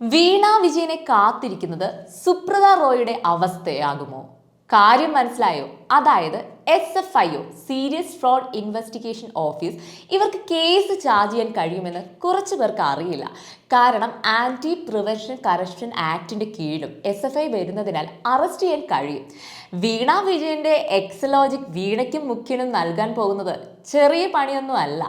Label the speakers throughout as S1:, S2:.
S1: വീണ വിജയനെ കാത്തിരിക്കുന്നത് സുപ്രത റോയുടെ അവസ്ഥയാകുമോ? കാര്യം മനസ്സിലായോ? അതായത് S F I O serious fraud investigation office ഇവർക്ക് കേസ് ചാർജ് ചെയ്യാൻ കഴിയുമെന്ന് കുറച്ച് പേർക്ക് അറിയില്ല. കാരണം ആന്റി പ്രിവെൻഷൻ കറപ്ഷൻ ആക്ടിന്റെ കീഴിലും എസ് എഫ് ഐ വരുന്നതിനാൽ അറസ്റ്റ് ചെയ്യാൻ കഴിയും. വീണ വിജയന്റെ എക്സലോജിക് വീണയ്ക്കും മുഖ്യനും നൽകാൻ പോകുന്നത് ചെറിയ പണിയൊന്നും അല്ല.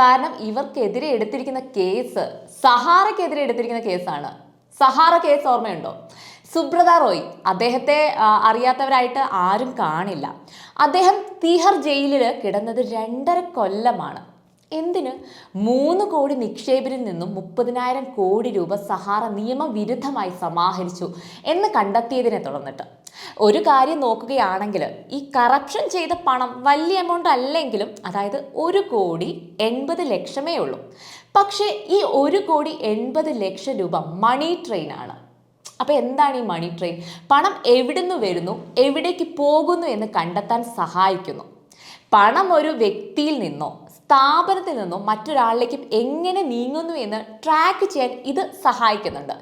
S1: കാരണം ഇവർക്കെതിരെ എടുത്തിരിക്കുന്ന കേസ് സഹാറയ്ക്കെതിരെ എടുത്തിരിക്കുന്ന കേസാണ് സഹാറ കേസ് ഓർമ്മയുണ്ടോ? സുബ്രത റോയ് അദ്ദേഹത്തെ അറിയാത്തവരായിട്ട് ആരും കാണില്ല. അദ്ദേഹം തീഹർ ജയിലിൽ കിടന്നത് രണ്ടര കൊല്ലമാണ്. എന്തിന്? മൂന്ന് കോടി നിക്ഷേപരിൽ നിന്നും മുപ്പതിനായിരം കോടി രൂപ സഹാറ നിയമവിരുദ്ധമായി സമാഹരിച്ചു എന്ന് കണ്ടെത്തിയതിനെ തുടർന്നിട്ട്. ഒരു കാര്യം നോക്കുകയാണെങ്കിൽ ഈ കറപ്ഷൻ ചെയ്ത പണം വലിയ എമൗണ്ട് അല്ലെങ്കിലും അതായത് ഒരു കോടി എൺപത് ലക്ഷമേ ഉള്ളൂ. പക്ഷേ ഈ ഒരു കോടി എൺപത് ലക്ഷം രൂപ മണി ട്രെയിൻ ആണ്. അപ്പോൾ എന്താണ് ഈ മണി ട്രെയിൻ പണം എവിടുന്ന് വരുന്നു? എവിടേക്ക് പോകുന്നു എന്ന് കണ്ടെത്താൻ സഹായിക്കുന്നു. പണം ഒരു വ്യക്തിയിൽ നിന്നോ സ്ഥാപനത്തിൽ നിന്നോ മറ്റൊരാളിലേക്ക് എങ്ങനെ നീങ്ങുന്നു എന്ന് ട്രാക്ക് ചെയ്യാൻ ഇത് സഹായിക്കുന്നുണ്ട്.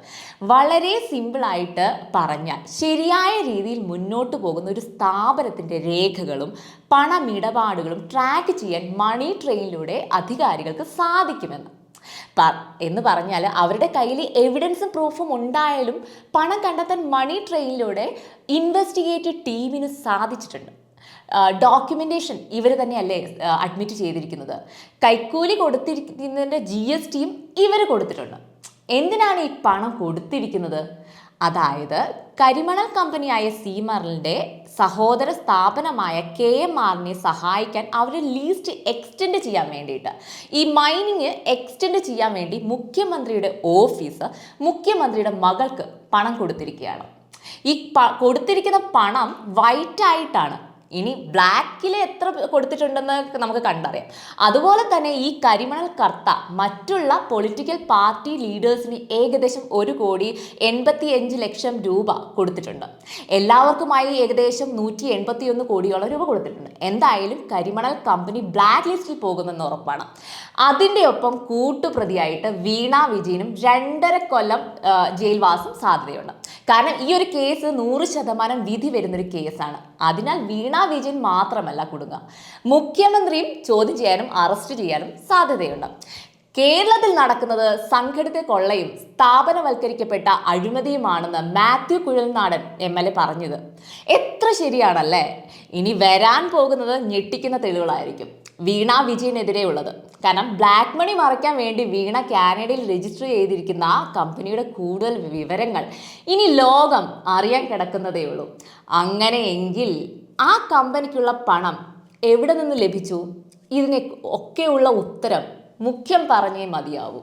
S1: വളരെ സിമ്പിളായിട്ട് പറഞ്ഞാൽ ശരിയായ രീതിയിൽ മുന്നോട്ട് പോകുന്ന ഒരു സ്ഥാപനത്തിന്റെ രേഖകളും പണമിടപാടുകളും ട്രാക്ക് ചെയ്യാൻ മണി ട്രെയിനിലൂടെ അധികാരികൾക്ക് സാധിക്കുമെന്ന്. എന്ന് പറഞ്ഞാൽ അവരുടെ കയ്യിൽ എവിഡൻസും പ്രൂഫും ഉണ്ടായാലും പണം കണ്ടെത്താൻ മണി ട്രെയിനിലൂടെ ഇൻവെസ്റ്റിഗേറ്റീവ് ടീമിന് സാധിച്ചിട്ടുണ്ട്. ഡോക്യുമെന്റേഷൻ ഇവർ തന്നെയല്ലേ അഡ്മിറ്റ് ചെയ്തിരിക്കുന്നത്. കൈക്കൂലി കൊടുത്തിരിക്കുന്നതിന്റെ ജി എസ് ടിയും ഇവർ കൊടുത്തിട്ടുണ്ട്. എന്തിനാണ് ഈ പണം കൊടുത്തിരിക്കുന്നത്? അതായത് കരിമണൽ കമ്പനിയായ സീമറിന്റെ സഹോദര സ്ഥാപനമായ കെ എം ആറിനെ സഹായിക്കാൻ അവർ ലീസ്റ്റ് എക്സ്റ്റെൻഡ് ചെയ്യാൻ വേണ്ടിയിട്ട്. ഈ മൈനിങ് എക്സ്റ്റെൻഡ് ചെയ്യാൻ വേണ്ടി മുഖ്യമന്ത്രിയുടെ ഓഫീസ് മുഖ്യമന്ത്രിയുടെ മകൾക്ക് പണം കൊടുത്തിരിക്കുകയാണ്. ഈ കൊടുത്തിരിക്കുന്ന പണം വൈറ്റ് ആയിട്ടാണ് ഇനി ബ്ലാക്കിൽ എത്ര കൊടുത്തിട്ടുണ്ടെന്ന് നമുക്ക് കണ്ടറിയാം. അതുപോലെ തന്നെ ഈ കരിമണൽ കർത്ത മറ്റുള്ള പൊളിറ്റിക്കൽ പാർട്ടി ലീഡേഴ്സിന് ഏകദേശം ഒരു കോടി എൺപത്തി അഞ്ച് ലക്ഷം രൂപ കൊടുത്തിട്ടുണ്ട്. എല്ലാവർക്കുമായി ഏകദേശം നൂറ്റി എൺപത്തി ഒന്ന് കോടിയോളം രൂപ കൊടുത്തിട്ടുണ്ട്. എന്തായാലും കരിമണൽ കമ്പനി ബ്ലാക്ക് ലിസ്റ്റിൽ പോകുമെന്ന് ഉറപ്പാണ്. അതിന്റെ ഒപ്പം കൂട്ടുപ്രതിയായിട്ട് വീണ വിജയനും രണ്ടര കൊല്ലം ജയിൽവാസം സാധ്യതയുണ്ട്. കാരണം ഈ ഒരു കേസ് നൂറ് ശതമാനം വിധി വരുന്നൊരു കേസാണ്. അതിനാൽ വീണ വിജയൻ മാത്രമല്ല കുടുങ്ങുക. മുഖ്യമന്ത്രിയും ചോദ്യം ചെയ്യാനും അറസ്റ്റ് ചെയ്യാനും സാധ്യതയുണ്ട്. കേരളത്തിൽ നടക്കുന്നത് സംഘടിത കൊള്ളയും സ്ഥാപനവൽക്കരിക്കപ്പെട്ട അഴിമതിയുമാണെന്ന് Mathew Kuzhalnadan M L A പറഞ്ഞത്. എത്ര ശരിയാണല്ലേ? ഇനി വരാൻ പോകുന്നത് ഞെട്ടിക്കുന്ന തെളിവുകളായിരിക്കും. വീണ വിജയനെതിരെയുള്ളത്. കാരണം ബ്ലാക്ക് മണി മറയ്ക്കാൻ വേണ്ടി വീണ കാനഡയിൽ രജിസ്റ്റർ ചെയ്തിരിക്കുന്ന ആ കമ്പനിയുടെ കൂടുതൽ വിവരങ്ങൾ ഇനി ലോകം അറിയാൻ കിടക്കുന്നതേ ഉള്ളൂ. അങ്ങനെയെങ്കിൽ ആ കമ്പനിക്കുള്ള പണം എവിടെ നിന്ന് ലഭിച്ചു? ഇതിനെ ഒക്കെയുള്ള ഉത്തരം മുഖ്യം പറഞ്ഞേ മതിയാവൂ.